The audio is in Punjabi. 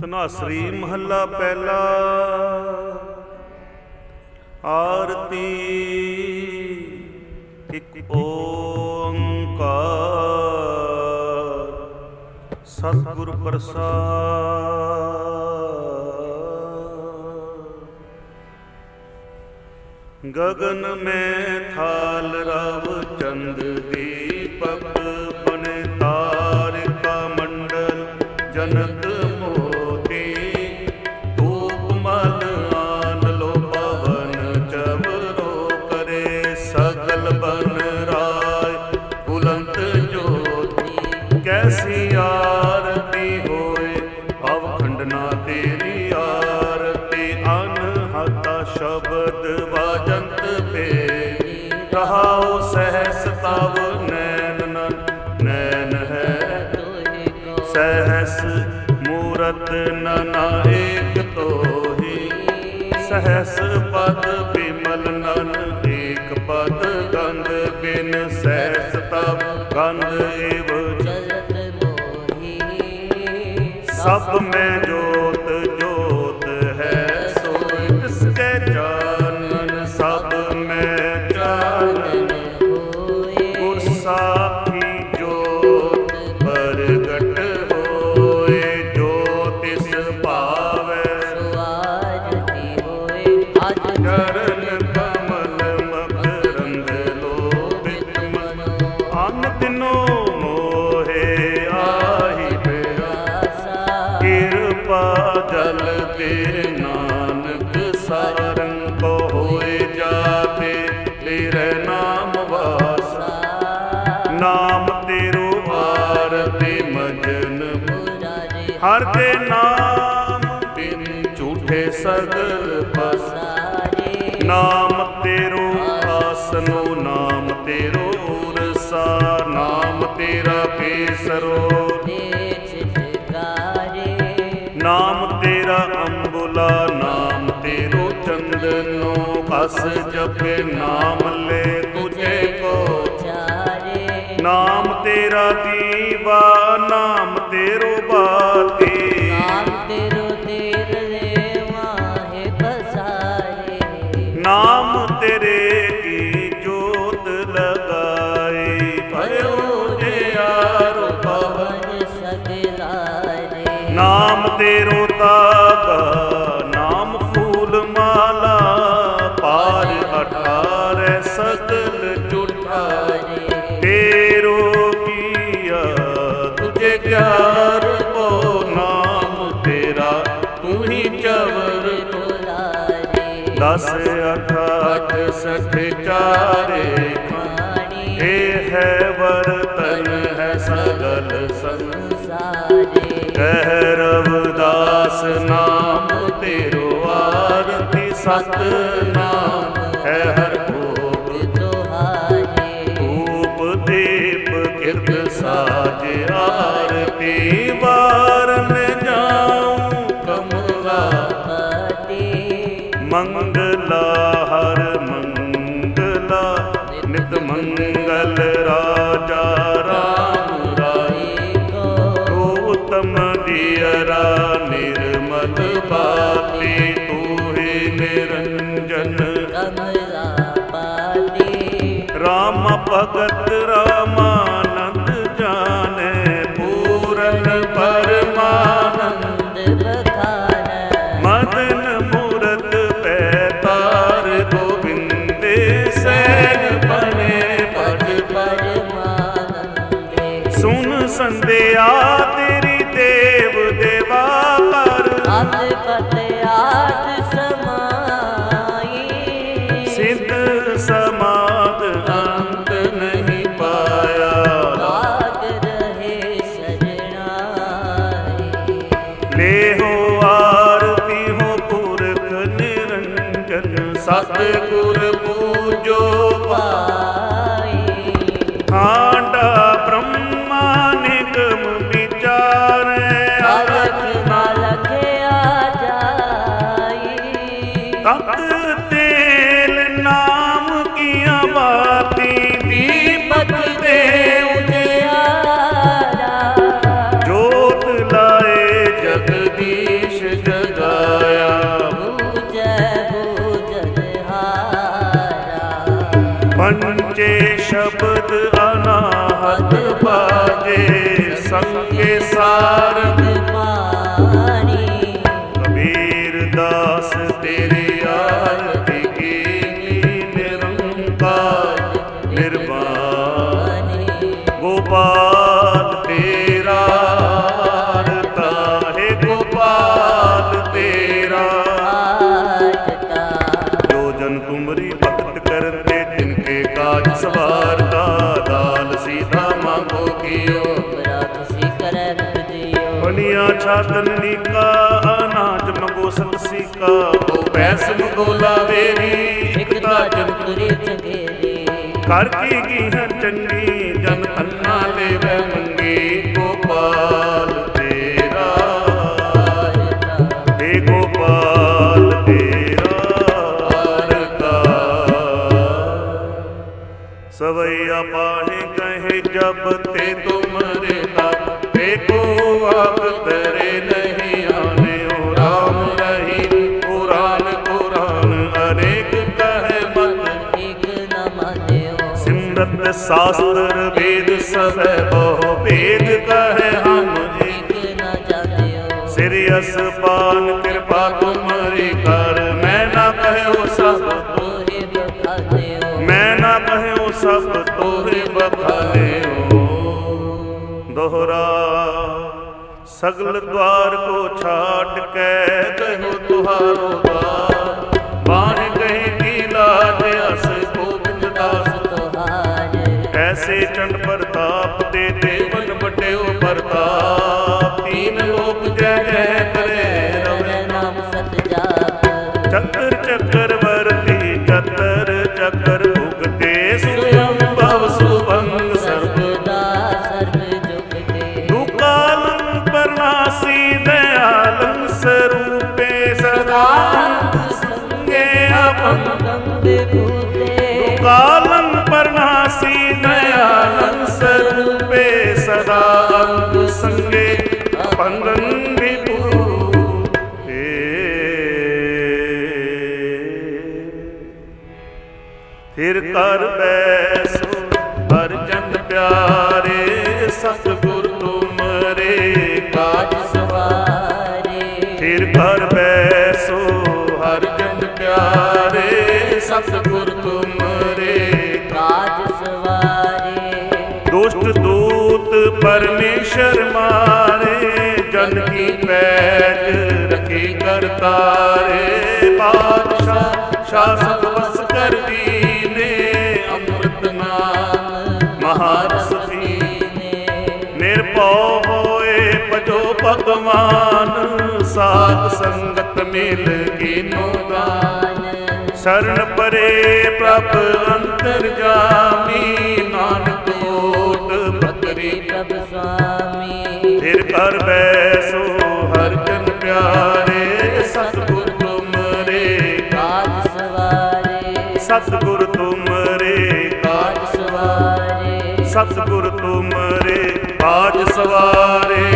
ਤਨਾਸਰੀ ਮਹੱਲਾ ਪਹਿਲਾ। ਆਰਤੀ ਇੱਕ ਓੰਕਾਰ ਸਤਿਗੁਰ ਪ੍ਰਸਾਦ। ਗਗਨ ਮੈਂ ਥਾਲ ਰਵ ਚੰਦ ਦੀਪਕ ਪਦ ਨਾਨਾ ਏਕ ਪਦ ਬਿਮਲ ਨਨ ਏਕ ਪਦ। ਗੰਧ ਬਿਨ ਸਹਿਸ ਤਬ ਗੰਧ ਏਵ। ਜਲਤ ਮੋਹੀ। ਸਭ ਮੈਂ ਜੋ ਚਰਨ ਕਮਲ ਮਕਰੰਦ ਲੋਭਿਤ ਮਨ ਅਨ ਨਾਨਕ ਸਰੰਗ ਹੋਏ ਜਾਤੇ ਨਾਮ ਵਾਸਾ ਨਾਮ ਤੇਰੋ ਆਰਤੀ ਮਜਨ। ਹਰ ਦੇ ਨਾਮ ਬਿਨ ਝੂਠੇ ਸਗਲ ਤੇਰੋ ਰਸਾ ਨਾਮ ਤੇਰਾ ਬੇਸਰੋ। ਨਾਮ ਤੇਰਾ ਅੰਬੁਲਾ, ਨਾਮ ਤੇਰੋ ਚੰਦਨੋ ਬਸ ਜਪੇ ਨਾਮ ਲੈ। ਅਠਾਠ ਸਠ ਚਾਰੇ ਇਹ ਹੈ ਵਰਤਨ ਹੈ ਸਗਲ ਸੰਸਾਰ। ਕਹਿ ਰਵਦਾਸ ਨਾਮ ਤੇਰੋ ਆਰਤੀ ਸਤ ਨਾਮ ਹੈ ਹਰ ਭੋਗ ਧੂਪ ਦੀਪ ਉਤਮ ਦੀਅਰਾ ਨਿਰਮਲ ਤੂੰ ਹੀ ਨਿਰੰਜਨ। ਰਾਮ ਭਗਤ ਸਤਿਗੁਰ ਪੂਜੋ ਆਂਡਾ ਜਨ ਤੁਮਰੀ ਭਗਤ ਕਰਤੇ ਤਿਨਕੇ ਕਾਜ ਸਵਾਰਦਾ ਦਾਲ ਸੀਧਾ ਮੰਗੋ ਕੀਓ। ਬਨੀਆ ਛਾਤਨ ਨੀਕਾ ਅਨਾਜ ਮੰਗੋ ਸਤ ਸੀਕਾ। ਕੋ ਪੈਸ ਮੰਗੋ ਲਾਵੇਰੀ ਇੱਕ ਤਾਂ ਜੰਤਰੇ ਚੰਗੇਰੇ ਕਰ ਕੀ ਗੀਹ ਚੰਗੀ ਜਨ ਅੰਨਾ ਦੇਵੈ ਕਹੇ ਜਬ ਤੇ ਤੁਮਰੇ ਤਾ ਦੇਖੋ ਆਪ ਤਰੇ ਨਹੀਂ ਆਨੇ ਓ ਰਾਮ ਰਹੀ ਕੁਰਾਨ ਕੁਰਾਨ ਅਨੇਕ ਕਹੇ ਮਤ ਇੱਕ ਨਾ ਮਾਨਿਓ। ਸਿਮਰਤ ਸਾਸਤਰ ਵੇਦ ਸਭੈ ਬਹੁ ਭੇਦ ਕਹੇ ਹਮ ਇੱਕ ਨਾ ਜਾਣਿਓ। ਸਿਰ ਅਸਪਾਨ ਕਿਰਪਾ ਤੁਮਰੀ ਕਰ ਮੈਂ ਸਗਲ ਦਵਾਰ ਕੋ ਛਾਟ ਕੇ ਕਹਿਓ ਤੁਹਾਰੋ ਬਾਰ। ਬਾਣ ਗਏ ਕੀ ਲਾਜ ਅਸ ਗੋਬਿੰਦ ਦਾਸ ਤੁਹਾਰ। ਐਸੇ ਚੰਡ ਅੰਗ ਸੰਗੇ ਪੰਗੰ ਵਿਭੂ ਫਿਰ ਕਰ ਬੈਸੋ ਹਰ ਜਨ ਪਿਆਰੇ ਸਤਿਗੁਰ ਤੁਮਰੇ ਕਾਜ ਸਵਾਰੇ ਫਿਰ ਕਰ ਬੈਸੋ ਹਰ ਜਨ ਪਿਆਰੇ ਸਤਿਗੁਰ ਤੁਮਰੇ ਪਰਮੇਸ਼ਰ ਮਾਰੇ, ਜਨ ਕੀ ਪੈਜ ਰਖੀ ਕਰਤਾਰੇ ਪਾਤਸ਼ਾਹ ਸ਼ਾਸਕ ਵਸ ਕਰ ਦੀਨੇ ਅੰਮ੍ਰਿਤ ਨਾਮ ਮਹਾਰਸ ਨੇ ਨਿਰਭਉ ਹੋਏ ਭਜੋ ਭਗਵਾਨ, ਸਾਧ ਸੰਗਤ ਮਿਲ ਕੀਨੋ ਦਾਨ ਸ਼ਰਨ ਪਰੇ ਪ੍ਰਭ ਅੰਤਰ ਜਾਮੀ ਫਿਰ ਬੈਸੋ, ਹਰ ਜਨ ਪਿਆਰੇ, ਸਤਿਗੁਰ ਤੁਮਰੇ ਕਾਜ ਸਵਾਰੇ। ਸਤਿਗੁਰ ਤੁਮਰੇ ਕਾਜ ਸਵਾਰੇ। ਸਤਿਗੁਰ ਤੁਮਰੇ ਕਾਜ ਸਵਾਰੇ।